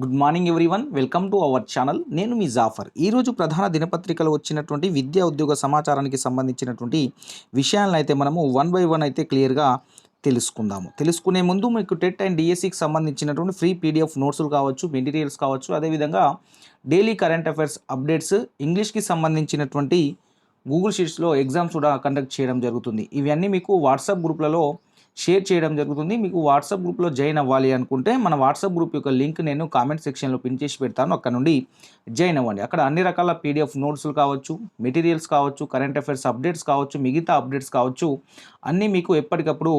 Good morning everyone welcome to our channel నేను మీ జాఫర్. ఈరోజు ప్రధాన దినపత్రికలో వచ్చినటువంటి విద్యా ఉద్యోగ సమాచారానికి సంబంధించినటువంటి విషయాలను అయితే మనము వన్ బై వన్ అయితే క్లియర్గా తెలుసుకుందాము. తెలుసుకునే ముందు మీకు టెట్ అండ్ డిఎస్సికి సంబంధించినటువంటి ఫ్రీ పీడిఎఫ్ నోట్స్లు కావచ్చు మెటీరియల్స్ కావచ్చు అదేవిధంగా డైలీ కరెంట్ అఫైర్స్ అప్డేట్స్ ఇంగ్లీష్కి సంబంధించినటువంటి గూగుల్ షీట్స్లో ఎగ్జామ్స్ కూడా కండక్ట్ చేయడం జరుగుతుంది. ఇవన్నీ మీకు వాట్సాప్ గ్రూప్లలో షేర్ చేయడం జరుగుతుంది. మీకు వాట్సాప్ గ్రూప్లో జాయిన్ అవ్వాలి అనుకుంటే మన వాట్సాప్ గ్రూప్ యొక్క లింక్ నేను కామెంట్ సెక్షన్లో పిన్ చేసి పెడతాను. అక్కడ నుండి జాయిన్ అవ్వండి. అక్కడ అన్ని రకాల పీడిఎఫ్ నోట్స్లు కావచ్చు మెటీరియల్స్ కావచ్చు కరెంట్ అఫైర్స్ అప్డేట్స్ కావచ్చు మిగతా అప్డేట్స్ కావచ్చు అన్నీ మీకు ఎప్పటికప్పుడు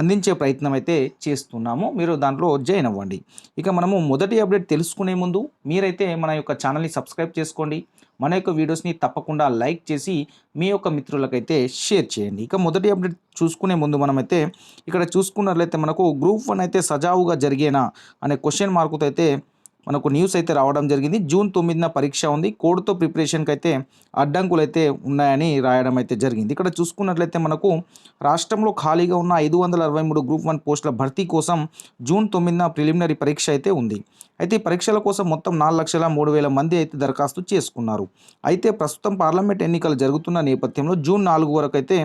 అందించే ప్రయత్నం అయితే చేస్తున్నాము. మీరు దాంట్లో జాయిన్ అవ్వండి. ఇక మనము మొదటి అప్డేట్ తెలుసుకునే ముందు మీరైతే మన యొక్క ఛానల్ని సబ్స్క్రైబ్ చేసుకోండి. మన యొక్క వీడియోస్ని తప్పకుండా లైక్ చేసి మీ యొక్క మిత్రులకైతే షేర్ చేయండి. ఇక మొదటి అప్డేట్ చూసుకునే ముందు మనమైతే ఇక్కడ చూసుకున్నట్లయితే మనకు గ్రూప్ వన్ అయితే సజావుగా జరిగేనా అనే క్వశ్చన్ మార్కుతో అయితే మనకు న్యూస్ అయితే రావడం జరిగింది. జూన్ తొమ్మిదిన పరీక్ష ఉంది. కోడ్తో ప్రిపరేషన్కి అయితే అడ్డంకులు అయితే ఉన్నాయని రాయడం అయితే జరిగింది. ఇక్కడ చూసుకున్నట్లయితే మనకు రాష్ట్రంలో ఖాళీగా ఉన్న ఐదు వందల అరవై మూడు గ్రూప్ వన్ పోస్టుల భర్తీ కోసం జూన్ తొమ్మిదిన ప్రిలిమినరీ పరీక్ష అయితే ఉంది. అయితే ఈ పరీక్షల కోసం మొత్తం నాలుగు లక్షల మూడు వేల మంది అయితే దరఖాస్తు చేసుకున్నారు. అయితే ప్రస్తుతం పార్లమెంట్ ఎన్నికలు జరుగుతున్న నేపథ్యంలో జూన్ నాలుగు వరకు అయితే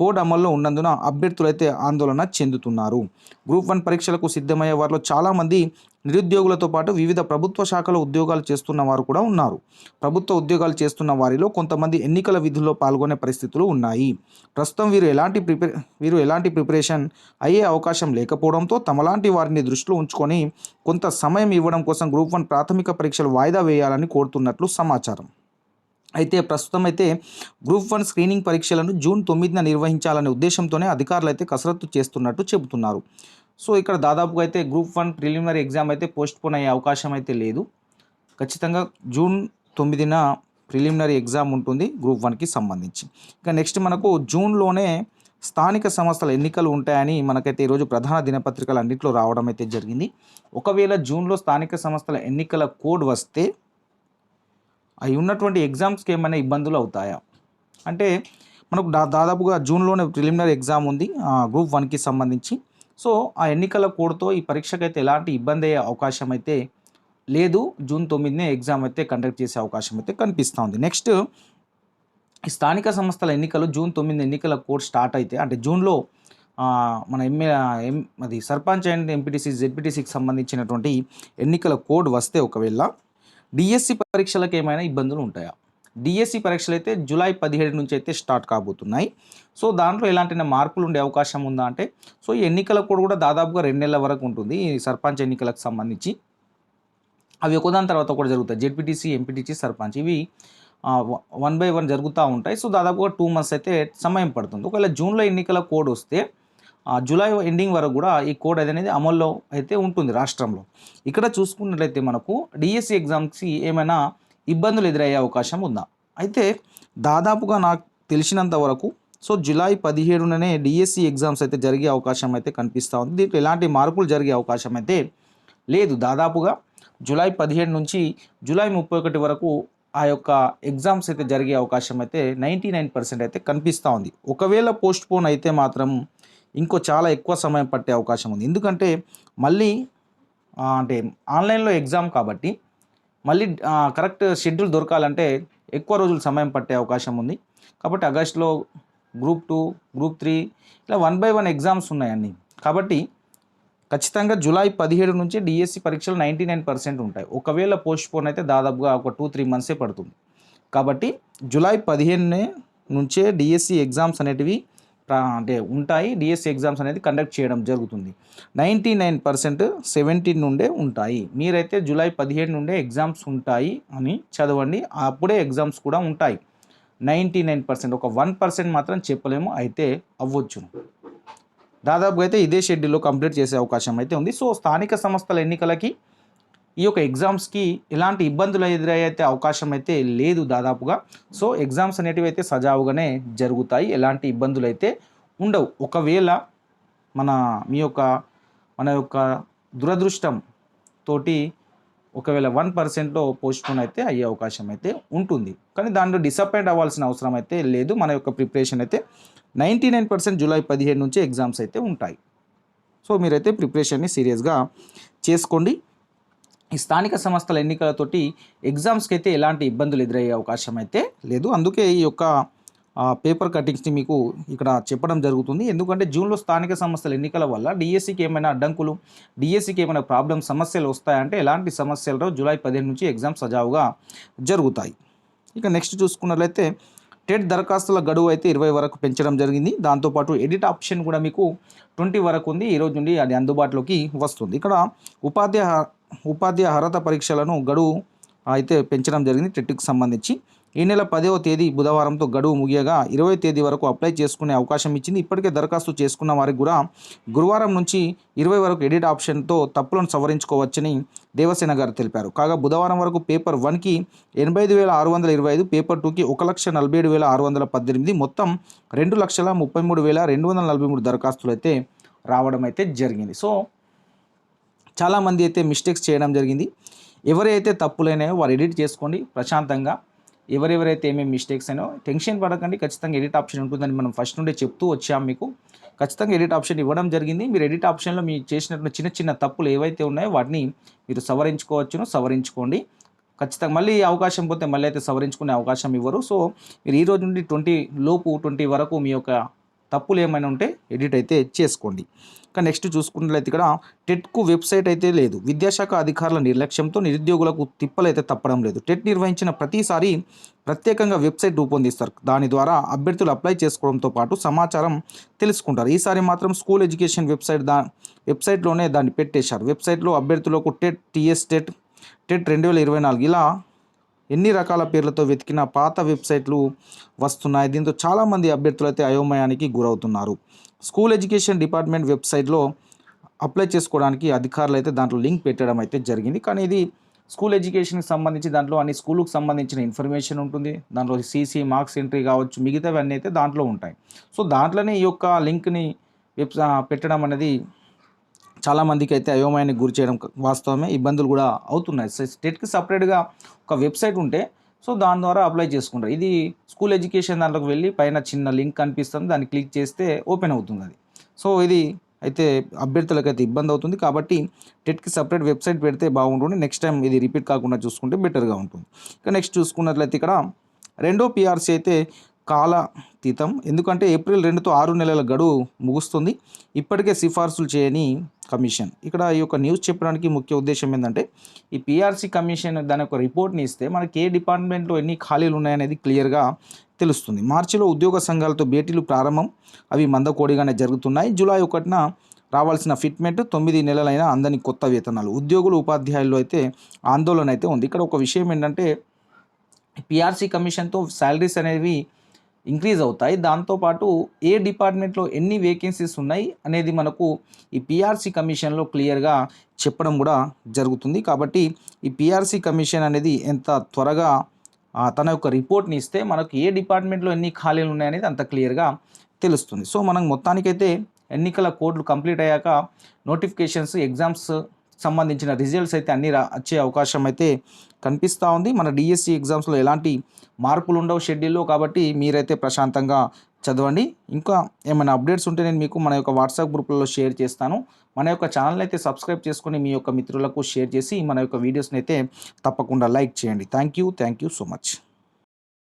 కోడ్ అమల్లో ఉన్నందున అభ్యర్థులు అయితే ఆందోళన చెందుతున్నారు. గ్రూప్ వన్ పరీక్షలకు సిద్ధమయ్యే వారిలో చాలామంది నిరుద్యోగులతో పాటు వివిధ ప్రభుత్వ శాఖలో ఉద్యోగాలు చేస్తున్న వారు కూడా ఉన్నారు. ప్రభుత్వ ఉద్యోగాలు చేస్తున్న వారిలో కొంతమంది ఎన్నికల విధుల్లో పాల్గొనే పరిస్థితులు ఉన్నాయి. ప్రస్తుతం వీరు ఎలాంటి ప్రిపే వీరు ఎలాంటి ప్రిపరేషన్ అయ్యే అవకాశం లేకపోవడంతో తమలాంటి వారిని దృష్టిలో ఉంచుకొని కొంత సమయం ఇవ్వడం కోసం గ్రూప్ వన్ ప్రాథమిక పరీక్షలు వాయిదా వేయాలని కోరుతున్నట్లు సమాచారం. అయితే ప్రస్తుతం అయితే గ్రూప్ వన్ స్క్రీనింగ్ పరీక్షలను జూన్ తొమ్మిదిన నిర్వహించాలనే ఉద్దేశంతోనే అధికారులు అయితే కసరత్తు చేస్తున్నట్టు చెబుతున్నారు. సో ఇక్కడ దాదాపుగా అయితే గ్రూప్ వన్ ప్రిలిమినరీ ఎగ్జామ్ అయితే పోస్ట్పోన్ అయ్యే అవకాశం అయితే లేదు. ఖచ్చితంగా జూన్ తొమ్మిదిన ప్రిలిమినరీ ఎగ్జామ్ ఉంటుంది గ్రూప్ వన్కి సంబంధించి. ఇక నెక్స్ట్ మనకు జూన్లోనే స్థానిక సంస్థల ఎన్నికలు ఉంటాయని మనకైతే ఈరోజు ప్రధాన దినపత్రికలు అన్నింటిలో రావడం అయితే జరిగింది. ఒకవేళ జూన్లో స్థానిక సంస్థల ఎన్నికల కోడ్ వస్తే అవి ఉన్నటువంటి ఎగ్జామ్స్కి ఏమైనా ఇబ్బందులు అవుతాయా? అంటే మనకు దా దాదాపుగా జూన్లోనే ప్రిలిమినరీ ఎగ్జామ్ ఉంది గ్రూప్ వన్కి సంబంధించి. సో ఆ ఎన్నికల కోడ్తో ఈ పరీక్షకు అయితే ఎలాంటి ఇబ్బంది అయ్యే అవకాశం అయితే లేదు. జూన్ తొమ్మిదినే ఎగ్జామ్ అయితే కండక్ట్ చేసే అవకాశం అయితే కనిపిస్తూ ఉంది. నెక్స్ట్ ఈ స్థానిక సంస్థల ఎన్నికలు జూన్ తొమ్మిది ఎన్నికల కోడ్ స్టార్ట్ అయితే అంటే జూన్లో మన ఎంఏ ఎం అది సర్పంచ్ అండ్ ఎంపీటీసీ జెడ్పీటీసీకి సంబంధించినటువంటి ఎన్నికల కోడ్ వస్తే ఒకవేళ డిఎస్సి పరీక్షలకు ఏమైనా ఇబ్బందులు ఉంటాయా? డిఎస్సి పరీక్షలు అయితే జూలై పదిహేడు నుంచి అయితే స్టార్ట్ కాబోతున్నాయి. సో దాంట్లో ఎలాంటి మార్పులు ఉండే అవకాశం ఉందా అంటే సో ఈ ఎన్నికల కోడ్ కూడా దాదాపుగా రెండు నెలల వరకు ఉంటుంది ఈ సర్పంచ్ ఎన్నికలకు సంబంధించి. అవి ఒకదాని తర్వాత ఒకటి జరుగుతాయి జెడ్పీటీసీ ఎంపీటీసీ సర్పంచ్. ఇవి వన్ బై వన్ జరుగుతూ ఉంటాయి. సో దాదాపుగా టూ మంత్స్ అయితే సమయం పడుతుంది. ఒకవేళ జూన్లో ఎన్నికల కోడ్ వస్తే జూలై ఎండింగ్ వరకు కూడా ఈ కోడ్ అనేది అమల్లో అయితే ఉంటుంది రాష్ట్రంలో. ఇక్కడ చూసుకున్నట్లయితే మనకు డిఎస్సి ఎగ్జామ్స్కి ఏమైనా ఇబ్బందులు ఎదురయ్యే అవకాశం ఉందా? అయితే దాదాపుగా నాకు తెలిసినంత వరకు సో జులై పదిహేడుననే డిఎస్సి ఎగ్జామ్స్ అయితే జరిగే అవకాశం అయితే కనిపిస్తూ ఉంది. దీంట్లో ఎలాంటి మార్పులు జరిగే అవకాశం అయితే లేదు. దాదాపుగా జూలై పదిహేడు నుంచి జూలై ముప్పై ఒకటి వరకు ఆ యొక్క ఎగ్జామ్స్ అయితే జరిగే అవకాశం అయితే నైంటీ నైన్ పర్సెంట్ అయితే కనిపిస్తూ ఉంది. ఒకవేళ పోస్ట్ పోన్ అయితే మాత్రం ఇంకో చాలా ఎక్కువ సమయం పట్టే అవకాశం ఉంది. ఎందుకంటే మళ్ళీ అంటే ఆన్లైన్లో ఎగ్జామ్ కాబట్టి మళ్ళీ కరెక్ట్ షెడ్యూల్ దొరకాలంటే ఎక్కువ రోజులు సమయం పట్టే అవకాశం ఉంది. కాబట్టి ఆగస్టులో గ్రూప్ టూ గ్రూప్ త్రీ ఇలా వన్ బై వన్ ఎగ్జామ్స్ ఉన్నాయండి. కాబట్టి ఖచ్చితంగా జూలై పదిహేడు నుంచి డిఎస్సి పరీక్షలు నైంటీ నైన్ పర్సెంట్ ఉంటాయి. ఒకవేళ పోస్ట్ పోన్ అయితే దాదాపుగా ఒక టూ త్రీ మంత్సే పడుతుంది. కాబట్టి జూలై పదిహేను నుంచే డిఎస్సి ఎగ్జామ్స్ అనేటివి అంటే ఉంటాయి. డిఎస్సి ఎగ్జామ్స్ అనేది కండక్ట్ చేయడం జరుగుతుంది. నైంటీ నైన్ పర్సెంట్ సెవెంటీన్ నుండే ఉంటాయి. మీరైతే జూలై పదిహేడు నుండే ఎగ్జామ్స్ ఉంటాయి అని చదవండి. అప్పుడే ఎగ్జామ్స్ కూడా ఉంటాయి. నైంటీ నైన్ పర్సెంట్ ఒక వన్ పర్సెంట్ మాత్రం చెప్పలేము. అయితే అవ్వచ్చు. దాదాపుగా అయితే ఇదే షెడ్యూల్లో కంప్లీట్ చేసే అవకాశం అయితే ఉంది. సో స్థానిక సంస్థల ఎన్నికలకి ఈ యొక్క ఎగ్జామ్స్కి ఎలాంటి ఇబ్బందులు ఎదురయ్యే అవకాశం అయితే లేదు దాదాపుగా. సో ఎగ్జామ్స్ అనేటివి అయితే సజావుగానే జరుగుతాయి. ఎలాంటి ఇబ్బందులు అయితే ఉండవు. ఒకవేళ మన మీ యొక్క మన యొక్క దురదృష్టం తోటి ఒకవేళ వన్ పర్సెంట్లో పోస్ట్పోన్ అయితే అయ్యే అవకాశం అయితే ఉంటుంది. కానీ దాంట్లో డిసప్పాయింట్ అవ్వాల్సిన అవసరం అయితే లేదు. మన యొక్క ప్రిపరేషన్ అయితే నైంటీ నైన్ పర్సెంట్ జూలై పదిహేడు నుంచి ఎగ్జామ్స్ అయితే ఉంటాయి. సో మీరైతే ప్రిపరేషన్ని సీరియస్గా చేసుకోండి. ఈ స్థానిక సంస్థల ఎన్నికలతోటి ఎగ్జామ్స్కి అయితే ఎలాంటి ఇబ్బందులు ఎదురయ్యే అవకాశం అయితే లేదు. అందుకే ఈ యొక్క పేపర్ కటింగ్స్ని మీకు ఇక్కడ చెప్పడం జరుగుతుంది. ఎందుకంటే జూన్లో స్థానిక సంస్థల ఎన్నికల వల్ల డిఎస్సికి ఏమైనా అడ్డంకులు డిఎస్సికి ఏమైనా ప్రాబ్లం సమస్యలు వస్తాయంటే ఎలాంటి సమస్యలు జూలై పదిహేను నుంచి ఎగ్జామ్స్ సజావుగా జరుగుతాయి. ఇక నెక్స్ట్ చూసుకున్నట్లయితే టెట్ దరఖాస్తుల గడువు అయితే ఇరవై వరకు పెంచడం జరిగింది. దాంతోపాటు ఎడిట్ ఆప్షన్ కూడా మీకు ట్వంటీ వరకు ఉంది. ఈరోజు నుండి అది అందుబాటులోకి వస్తుంది. ఇక్కడ ఉపాధ్యాయ ఉపాధ్యాయ అర్హత పరీక్షలను గడువు అయితే పెంచడం జరిగింది టెట్కి సంబంధించి. ఈ నెల పదవ తేదీ బుధవారంతో గడువు ముగియగా ఇరవై తేదీ వరకు అప్లై చేసుకునే అవకాశం ఇచ్చింది. ఇప్పటికే దరఖాస్తు చేసుకున్న వారికి కూడా గురువారం నుంచి ఇరవై వరకు ఎడిట్ ఆప్షన్తో తప్పులను సవరించుకోవచ్చని దేవసేన గారు తెలిపారు. కాగా బుధవారం వరకు పేపర్ వన్కి ఎనభై ఐదు వేల ఆరు వందల ఇరవై ఐదు పేపర్ టూకి ఒక లక్ష నలభై ఏడు వేల ఆరు వందల పద్దెనిమిది మొత్తం రెండు లక్షల ముప్పై మూడు వేల రెండు వందల నలభై మూడు దరఖాస్తులు అయితే రావడం అయితే జరిగింది. సో చాలామంది అయితే మిస్టేక్స్ చేయడం జరిగింది. ఎవరైతే తప్పులైనాయో వారు ఎడిట్ చేసుకోండి ప్రశాంతంగా. ఎవరెవరైతే ఏమేమి మిస్టేక్స్ అయినో టెన్షన్ పడకండి. ఖచ్చితంగా ఎడిట్ ఆప్షన్ ఉంటుందని మనం ఫస్ట్ నుండే చెప్తూ వచ్చాం మీకు. ఖచ్చితంగా ఎడిట్ ఆప్షన్ ఇవ్వడం జరిగింది. మీరు ఎడిట్ ఆప్షన్లో మీరు చేసినటువంటి చిన్న చిన్న తప్పులు ఏవైతే ఉన్నాయో వాటిని మీరు సవరించుకోవచ్చును సవరించుకోండి. ఖచ్చితంగా మళ్ళీ అవకాశం పోతే మళ్ళీ అయితే సవరించుకునే అవకాశం ఇవ్వరు. సో మీరు ఈ రోజు నుండి ట్వంటీ లోపు ట్వంటీ వరకు మీ యొక్క తప్పులు ఏమైనా ఉంటే ఎడిట్ అయితే చేసుకోండి. ఇంకా నెక్స్ట్ చూసుకున్నట్లయితే ఇక్కడ టెట్కు వెబ్సైట్ అయితే లేదు. విద్యాశాఖ అధికారుల నిర్లక్ష్యంతో నిరుద్యోగులకు తిప్పలు అయితే తప్పడం లేదు. టెట్ నిర్వహించిన ప్రతిసారి ప్రత్యేకంగా వెబ్సైట్ రూపొందిస్తారు. దాని ద్వారా అభ్యర్థులు అప్లై చేసుకోవడంతో పాటు సమాచారం తెలుసుకుంటారు. ఈసారి మాత్రం స్కూల్ ఎడ్యుకేషన్ వెబ్సైట్ దా వెబ్సైట్లోనే దాన్ని పెట్టేశారు. వెబ్సైట్లో అభ్యర్థులకు టెట్ టీఎస్ టెట్ టెట్ రెండు వేల ఇరవై నాలుగు ఇలా ఎన్ని రకాల పేర్లతో వెతికిన పాత వెబ్సైట్లు వస్తున్నాయి. దీంతో చాలామంది అభ్యర్థులు అయితే అయోమయానికి గురవుతున్నారు. స్కూల్ ఎడ్యుకేషన్ డిపార్ట్మెంట్ వెబ్సైట్లో అప్లై చేసుకోవడానికి అధికారులు అయితే దాంట్లో లింక్ పెట్టడం అయితే జరిగింది. కానీ ఇది స్కూల్ ఎడ్యుకేషన్కి సంబంధించి దాంట్లో అన్ని స్కూల్కి సంబంధించిన ఇన్ఫర్మేషన్ ఉంటుంది. దాంట్లో సీసీ మార్క్స్ ఎంట్రీ కావచ్చు మిగతావన్నీ అయితే దాంట్లో ఉంటాయి. సో దాంట్లోనే ఈ యొక్క లింక్ని వెబ్ పెట్టడం అనేది చాలామందికి అయితే అయోమయానికి గురి చేయడం వాస్తవమే. ఇబ్బందులు కూడా అవుతున్నాయి. స్టేట్కి సపరేట్గా ఒక వెబ్సైట్ ఉంటే సో దాని ద్వారా అప్లై చేసుకుంటారు. ఇది స్కూల్ ఎడ్యుకేషన్ దాంట్లోకి వెళ్ళి పైన చిన్న లింక్ కనిపిస్తుంది. దాన్ని క్లిక్ చేస్తే ఓపెన్ అవుతుంది అది. సో ఇది అయితే అభ్యర్థులకు అయితే ఇబ్బంది అవుతుంది. కాబట్టి టెట్కి సపరేట్ వెబ్సైట్ పెడితే బాగుంటుంది. నెక్స్ట్ టైం ఇది రిపీట్ కాకుండా చూసుకుంటే బెటర్గా ఉంటుంది. ఇక నెక్స్ట్ చూసుకున్నట్లయితే ఇక్కడ రెండో పిఆర్సీ అయితే కాలాతీతం. ఎందుకంటే ఏప్రిల్ రెండుతో ఆరు నెలల గడువు ముగుస్తుంది. ఇప్పటికే సిఫార్సులు చేయని కమిషన్. ఇక్కడ ఈ యొక్క న్యూస్ చెప్పడానికి ముఖ్య ఉద్దేశం ఏంటంటే ఈ పిఆర్సీ కమిషన్ దాని యొక్క రిపోర్ట్ని ఇస్తే మనకి ఏ డిపార్ట్మెంట్లో ఎన్ని ఖాళీలు ఉన్నాయనేది క్లియర్గా తెలుస్తుంది. మార్చిలో ఉద్యోగ సంఘాలతో భేటీలు ప్రారంభం. అవి మందకోడిగానే జరుగుతున్నాయి. జూలై ఒకటిన రావాల్సిన ఫిట్మెంట్ తొమ్మిది నెలలైన అందని కొత్త వేతనాలు. ఉద్యోగులు ఉపాధ్యాయుల్లో అయితే ఆందోళన అయితే ఉంది. ఇక్కడ ఒక విషయం ఏంటంటే పిఆర్సీ కమిషన్తో శాలరీస్ అనేవి ఇంక్రీజ్ అవుతాయి. దాంతోపాటు ఏ డిపార్ట్మెంట్లో ఎన్ని వేకెన్సీస్ ఉన్నాయి అనేది మనకు ఈ పిఆర్సీ కమిషన్లో క్లియర్గా చెప్పడం కూడా జరుగుతుంది. కాబట్టి ఈ పిఆర్సీ కమిషన్ అనేది ఎంత త్వరగా తన యొక్క రిపోర్ట్ని ఇస్తే మనకు ఏ డిపార్ట్మెంట్లో ఎన్ని ఖాళీలు ఉన్నాయనేది అంత క్లియర్గా తెలుస్తుంది. సో మనం మొత్తానికైతే ఎన్నికల కోడ్లు కంప్లీట్ అయ్యాక నోటిఫికేషన్స్ ఎగ్జామ్స్ సంబంధించిన రిజల్ట్స్ అయితే అన్ని రా వచ్చే అవకాశం అయితే కనిపిస్తూ ఉంది. మన డిఎస్సి ఎగ్జామ్స్లో ఎలాంటి మార్పులు ఉండవు షెడ్యూల్లో కాబట్టి మీరైతే ప్రశాంతంగా చదవండి. ఇంకా ఏమైనా అప్డేట్స్ ఉంటే నేను మీకు మన యొక్క వాట్సాప్ గ్రూప్లలో షేర్ చేస్తాను. మన యొక్క ఛానల్ అయితే సబ్స్క్రైబ్ చేసుకొని మీ యొక్క మిత్రులకు షేర్ చేసి మన యొక్క వీడియోస్ని అయితే తప్పకుండా లైక్ చేయండి. Thank you thank you so much